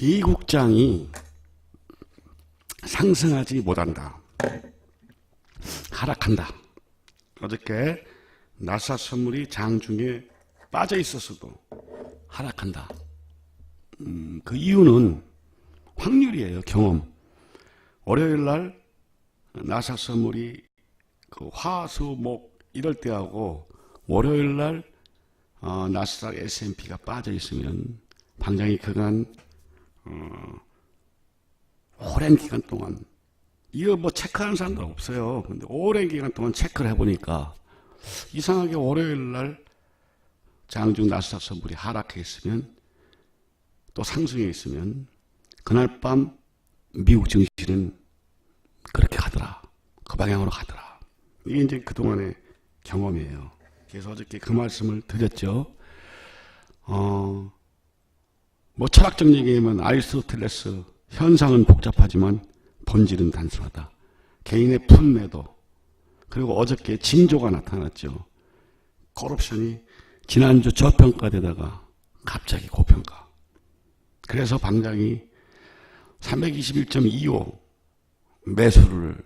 미국장이 상승하지 못한다. 하락한다. 어저께 나사 선물이 장중에 빠져 있었어도 하락한다. 음, 그 이유는 확률이에요, 경험. 월요일 날 나사 선물이 그 화, 수, 목 이럴 때하고 월요일 날 어, 나스닥 S&P가 빠져 있으면 방장이 그간 어, 오랜 기간 동안 이거 뭐 체크하는 사람도 없어요. 근데 오랜 기간 동안 체크를 해보니까 이상하게 월요일 날 장중 나스닥 선물이 하락해 있으면 또 상승해 있으면 그날 밤 미국 증시는 그렇게 가더라. 그 방향으로 가더라. 이게 이제 그동안의 경험이에요. 그래서 어저께 그 말씀을 드렸죠. 어, 뭐 철학적 얘기하면 아리스토텔레스 현상은 복잡하지만 본질은 단순하다. 개인의 분매도 그리고 어저께 징조가 나타났죠. koruption이 지난주 저평가되다가 갑자기 고평가. 그래서 방장이 321.25 매수를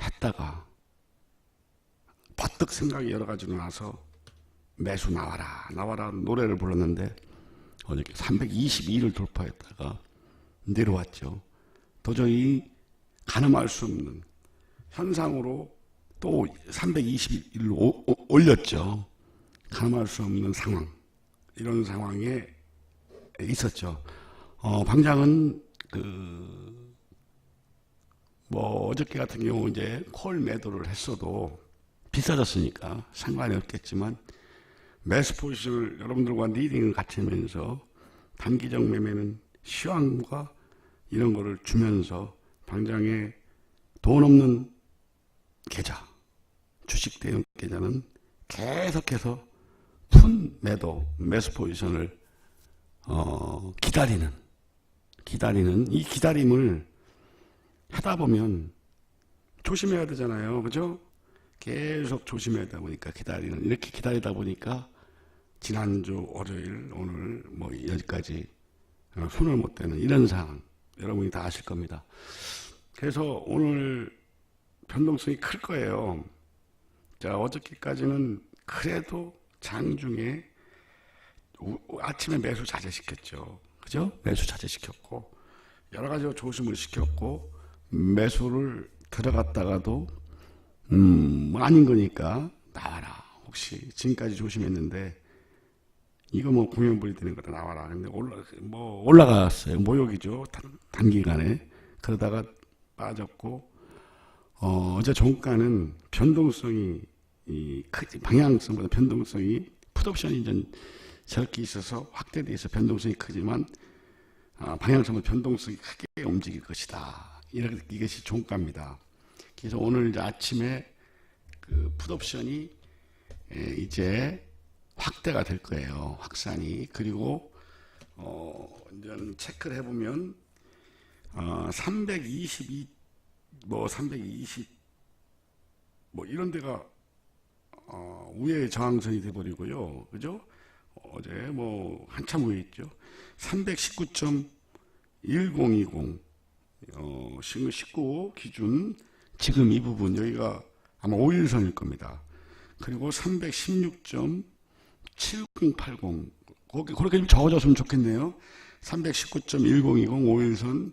했다가 버뜩 생각이 여러 가지로 나서 매수 나와라 나와라 노래를 불렀는데 어저께 322를 돌파했다가 내려왔죠. 도저히 가늠할 수 없는 현상으로 또 321로 올렸죠. 가늠할 수 없는 상황 이런 상황에 있었죠. 어, 방장은 그 뭐 어저께 같은 경우 이제 콜 매도를 했어도 비싸졌으니까 상관이 없겠지만 매수 포지션을 여러분들과 리딩을 같이 하면서 단기적 매매는 시황과 이런 거를 주면서 당장에 돈 없는 계좌, 주식 대응 계좌는 계속해서 푼 매도, 매수 포지션을 어, 기다리는, 기다리는 이 기다림을 하다 보면 조심해야 되잖아요. 그죠? 계속 조심해야 되다 보니까 기다리는, 이렇게 기다리다 보니까 지난주 월요일, 오늘 뭐 여기까지 어, 손을 못 대는 이런 상황. 여러분이 다 아실 겁니다. 그래서 오늘 변동성이 클 거예요. 자, 어저께까지는 그래도 장중에 우- 아침에 매수 자제시켰죠. 그죠? 매수 자제시켰고, 여러 가지로 조심을 시켰고, 매수를 들어갔다가도, 음, 뭐 아닌 거니까 나와라. 혹시 지금까지 조심했는데, 이거 뭐 공연 불이 되는 거다 나와라. 근데 올라 뭐 올라갔어요. 모욕이죠. 단, 단기간에 그러다가 빠졌고 어, 어제 종가는 변동성이 이 크지 방향성보다 변동성이 풋옵션이 좀 저렇게 있어서 확대돼 있어 변동성이 크지만 아, 방향성은 변동성이 크게 움직일 것이다. 이렇게 이것이 종가입니다. 그래서 오늘 아침에 그 풋옵션이 에, 이제 확대가 될 거예요. 확산이. 그리고, 어, 이제 체크를 해보면, 어, 322, 뭐, 320, 뭐, 이런 데가, 어, 위에 저항선이 돼버리고요. 그죠? 어제 뭐, 한참 위에 있죠. 319.1020, 어, 19 기준, 지금 이 부분, 여기가 아마 5일선일 겁니다. 그리고 316. 7080 거기 그렇게 좀 적어줬으면 좋겠네요. 319.1020 5일선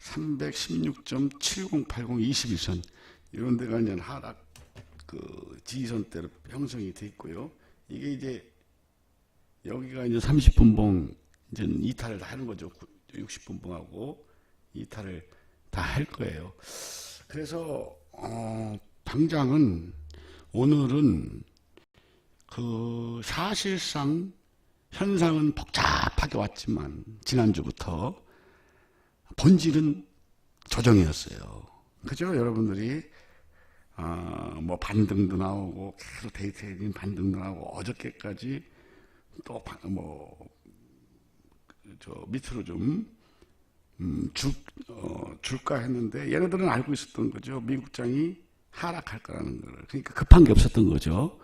316.7080 21선 이런 데가 이제 하락 그 지지선대로 형성이 돼 있고요. 이게 이제 여기가 이제 30분 봉 이제 이탈을 다 하는 거죠. 60분 봉하고 이탈을 다 할 거예요. 그래서 어, 당장은 오늘은 그 사실상 현상은 복잡하게 왔지만 지난주부터 본질은 조정이었어요. 그죠? 여러분들이 아, 뭐 반등도 나오고 계속 데이트헤딩 반등도 나오고 어저께까지 또 뭐 저 밑으로 좀 음, 줄, 어, 줄까 했는데 얘네들은 알고 있었던 거죠. 미국장이 하락할 거라는 걸. 그러니까 급한 게 없었던 거죠.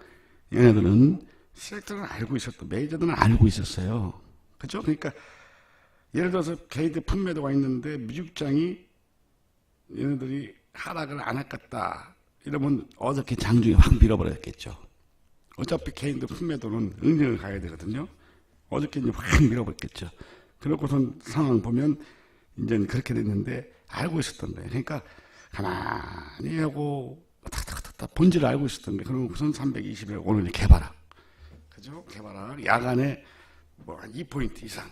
얘네들은 시렉터는 알고 있었던 메이저들은 알고 있었어요. 그죠? 그러니까 예를 들어서 게이트 품매도가 있는데 미국장이 얘네들이 하락을 안 했겠다 이러면 어저께 장중에 확 밀어버렸겠죠. 어차피 개인들 품매도는 응징을 가야 되거든요. 어저께 확 밀어버렸겠죠. 그러고선 상황 보면 이제는 그렇게 됐는데 알고 있었던 거예요. 그러니까 가만히 하고 탁탁탁탁 본질을 알고 있었던 거예요. 그러면 우선 320에 오늘 개발학. 그죠? 개발학. 야간에 뭐 한 2포인트 이상.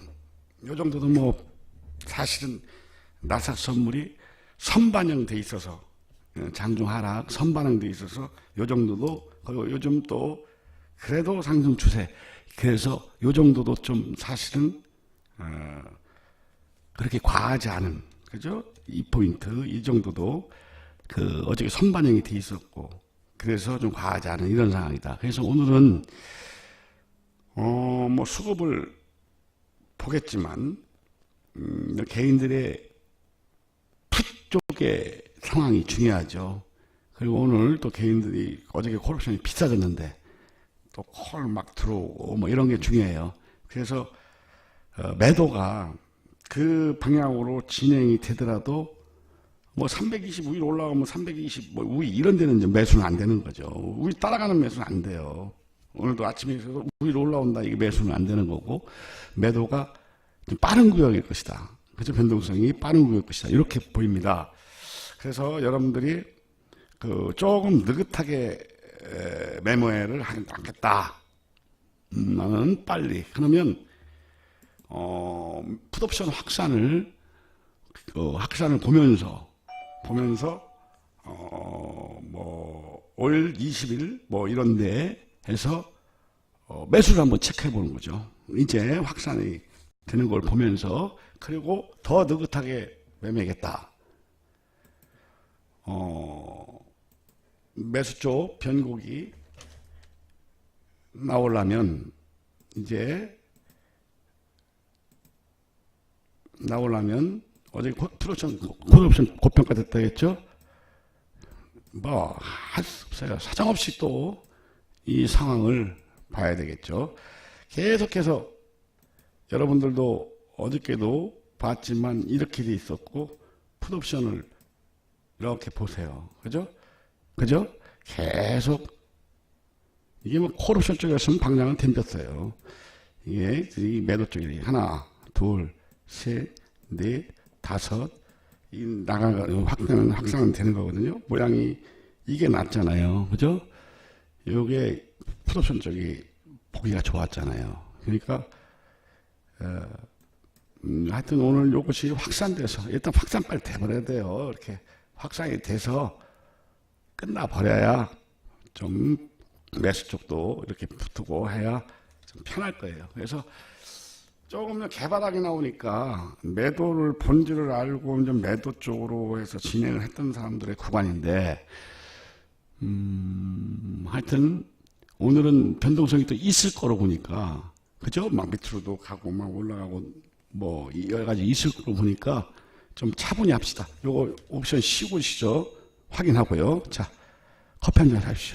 요 정도도 뭐 사실은 나사 선물이 선반영 돼 있어서 어, 장중 하락 선반영 돼 있어서 요 정도도 그리고 요즘 또 그래도 상승 추세. 그래서 요 정도도 좀 사실은 어, 그렇게 과하지 않은 그죠? 2포인트 이 정도도 그 어저께 선반영이 돼 있었고 그래서 좀 과하지 않은 이런 상황이다. 그래서 오늘은 어뭐 수급을 보겠지만 음, 개인들의 풋 쪽의 상황이 중요하죠. 그리고 오늘 또 개인들이 어저께 콜옵션이 비싸졌는데 또 콜 막 들어오고 뭐 이런 게 중요해요. 그래서 어, 매도가 그 방향으로 진행이 되더라도 뭐 320 위로 올라가면 320, 뭐 우위 이런 데는 이제 매수는 안 되는 거죠. 우위 따라가는 매수는 안 돼요. 오늘도 아침에 있어서 위로 올라온다 이게 매수는 안 되는 거고 매도가 좀 빠른 구역일 것이다. 그죠? 변동성이 빠른 구역일 것이다. 이렇게 보입니다. 그래서 여러분들이 그 조금 느긋하게 에, 매매를 하지 않겠다. 음, 나는 빨리. 그러면 어, 풋옵션 확산을 그 확산을 보면서 보면서 어, 뭐올 20일 뭐 이런데 해서 어, 매수를 한번 체크해 보는 거죠. 이제 확산이 되는 걸 보면서 그리고 더 느긋하게 매매겠다. 어, 매수 쪽 변곡이 나오려면 이제 나오려면 어제 프로션 콜옵션 고평가 됐다 했죠? 뭐 할 수 없어요. 사정없이 또 이 상황을 봐야 되겠죠. 계속해서 여러분들도 어저께도 봤지만 이렇게 돼 있었고 풋옵션을 이렇게 보세요. 그죠? 그죠? 계속 이게 뭐 콜옵션 쪽이었으면 방향은 댐겼어요. 이게 이 매도 쪽이 하나, 둘, 셋, 넷, 다섯 이 나가 확산은 확산은 되는 거거든요. 모양이 이게 낫잖아요. 그죠? 요게 풋옵션 쪽이 보기가 좋았잖아요. 그러니까 어, 음, 하여튼 오늘 요것이 확산돼서 일단 확산 빨리 돼버려야 돼요. 이렇게 확산이 돼서 끝나버려야 좀 매수 쪽도 이렇게 붙고 해야 좀 편할 거예요. 그래서 조금 더 개발하게 나오니까 매도를 본질을 알고 좀 매도 쪽으로 해서 진행을 했던 사람들의 구간인데 음, 하여튼 오늘은 변동성이 또 있을 거로 보니까 그죠? 막 밑으로도 가고 막 올라가고 뭐 여러 가지 있을 거로 보니까 좀 차분히 합시다. 요거 옵션 쉬고 시죠 확인하고요. 자, 커피 한 잔 하십시오.